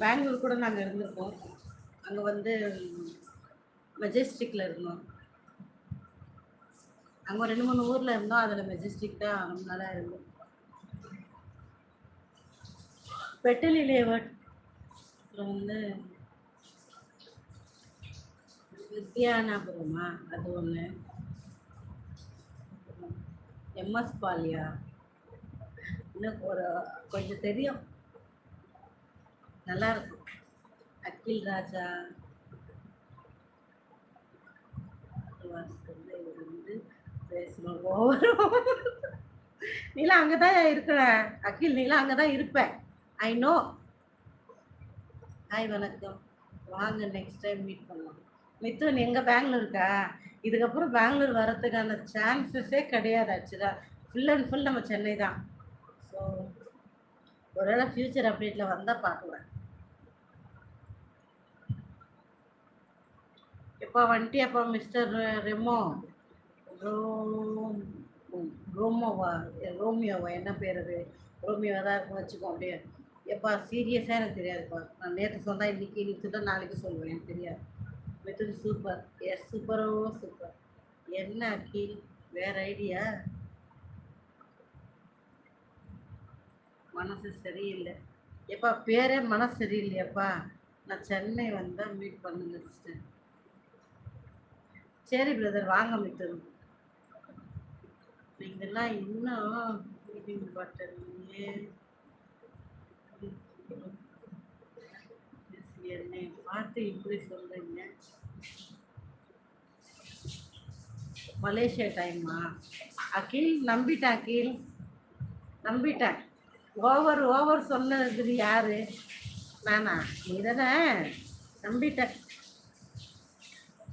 பெங்களூர் கூட நாங்கள் இருந்திருக்கோம். அங்கே வந்து மெஜஸ்டிக்கில் இருந்தோம். அங்கே ரெண்டு மூணு ஊரில் இருந்தோம். அதில் மெஜஸ்டிக் தான் ரொம்ப நல்லா இருந்தோம் பெட்டலி லேவட் அப்புறம் வந்து வித்யானாபுரமா? அது ஒன்று எம்எஸ் பாலியா. இன்னும் ஒரு கொஞ்சம் தெரியும். நல்லா இருக்கும் அகில் ராஜா. வாசல்ல இருந்து பேசணும் ஓவர் நீலாம் அங்கே தான் இருக்கிற. அகில் நீலாம் அங்கே தான் இருப்பேன். ஐ நோ ஹாய் வணக்கம். வாங்க நெக்ஸ்ட் டைம் மீட் பண்ணலாம். மித்துவன் எங்க பெங்களூர் இருக்கா? இதுக்கப்புறம் பெங்களூர் வர்றதுக்கான சான்சஸே கிடையாது ஆக்சுவலா ஃபுல் அண்ட் ஃபுல் நம்ம சென்னை தான். ஸோ ஒருவேளை ஃப்யூச்சர் அப்டேட்டில் வந்தால் பார்க்கலாம் எப்போ வந்துட்டு அப்போ மிஸ்டர் ரெமோ? ரோம் ரோமோவா? ரோமியோவா? என்ன பேர் அது? ரோமியோவா தான் இருக்கும் வச்சுக்கோ அப்படியே. எப்பா சீரியஸாக எனக்கு தெரியாதுப்பா. நான் நேற்று சொன்னால் இன்றைக்கி இன்றைக்கி சொன்னால் நாளைக்கு சொல்லுவேன். எனக்கு தெரியாது. மிதுன் சூப்பர் எஸ் சூப்பரோ சூப்பர் என்ன அக்கீல் வேறு ஐடியா மனசு சரியில்லை. எப்பா பேரே மனசு சரியில்லையாப்பா. நான் சென்னை வந்தால் மீட் பண்ணுங்க சிஸ்டர் சரி பிரதர் வாங்க மித்தரும் நீங்கெல்லாம் இன்னும் மீட்டிங் பட்டனே என்னை பார்த்து இப்படி சொல்றீங்க? மலேசியா டைமா அகில் நம்பிட்டேன் அகில். நம்பிட்டேன். ஓவர் ஓவர் சொன்னது யாரு? நானா? நீ தானே நம்பிட்டேன்.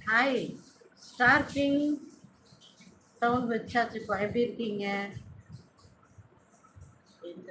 ஹாய் ஸ்டார் கிங் சவுண்ட் வச்சாச்சுப்பா எப்படி இருக்கீங்க இந்த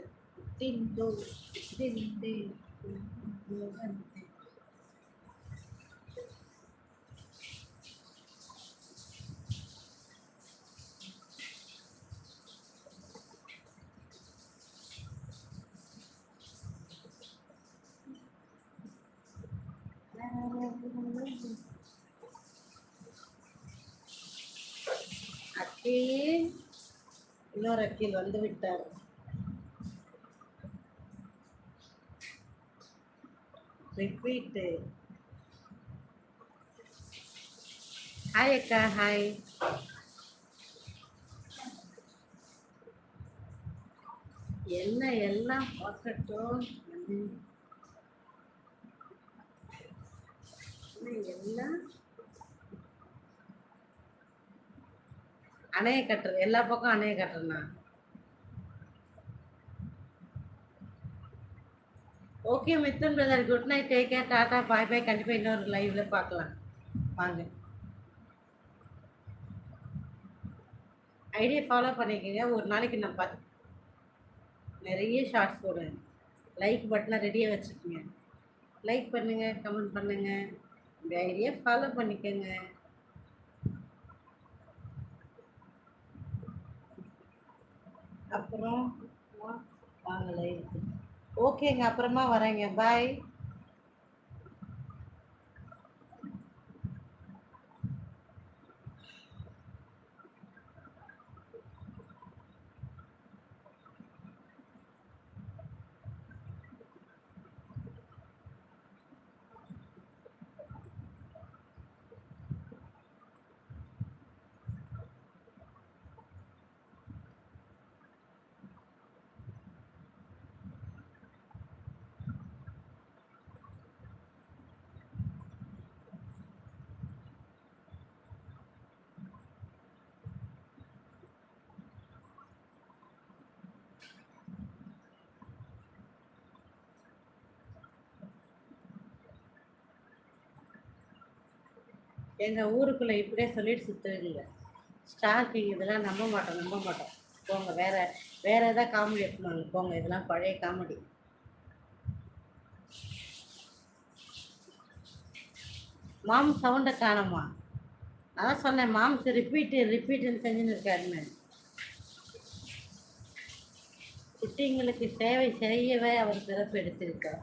அக்கீல் இன்னொரு அக்கீல் வந்து விட்டார். ரிப்பீட்டு. ஹாய் அக்கா ஹாய். என்ன எல்லாம் பார்க்கட்டும். என்ன எல்லாம் அணைய கட்டுறது எல்லா பக்கம் அணைய கட்டுறேண்ணா. Okay Mithun brother good night take care tata bye bye கண்டிப்பாக இன்னொரு லைவ்ல பார்க்கலாம். வாங்க. ஐடியா ஃபாலோ பண்ணிக்கோங்க. ஒரு நாளைக்கு நான் பத் நிறைய ஷார்ட்ஸ் போடுவேன் லைக் பட்டனை ரெடியாக வச்சுக்கோங்க. லைக் பண்ணுங்கள் கமெண்ட் பண்ணுங்கள் இந்த ஐடியா ஃபாலோ பண்ணிக்கோங்க. அப்புறம் வாங்கலை ஓகேங்க அப்புறமா வரேங்க. பாய் எங்கள் ஊருக்குள்ளே இப்படியே சொல்லிட்டு சுற்றுவீங்க ஸ்டார்டிங் இதெல்லாம் நம்ப மாட்டோம் நம்ப மாட்டோம். போங்க வேற வேற ஏதாவது காமெடி எடுத்துனாங்க போங்க இதெல்லாம் பழைய காமெடி மாம் சவுண்டை காணோமா? அதான் சொன்னேன் மாம்ஸ் ரிப்பீட்டு ரிப்பீட்டுன்னு செஞ்சுன்னு இருக்காருன்னு குட்டிங்களுக்கு சேவை செய்யவே அவர் சிறப்பு எடுத்திருக்கார்.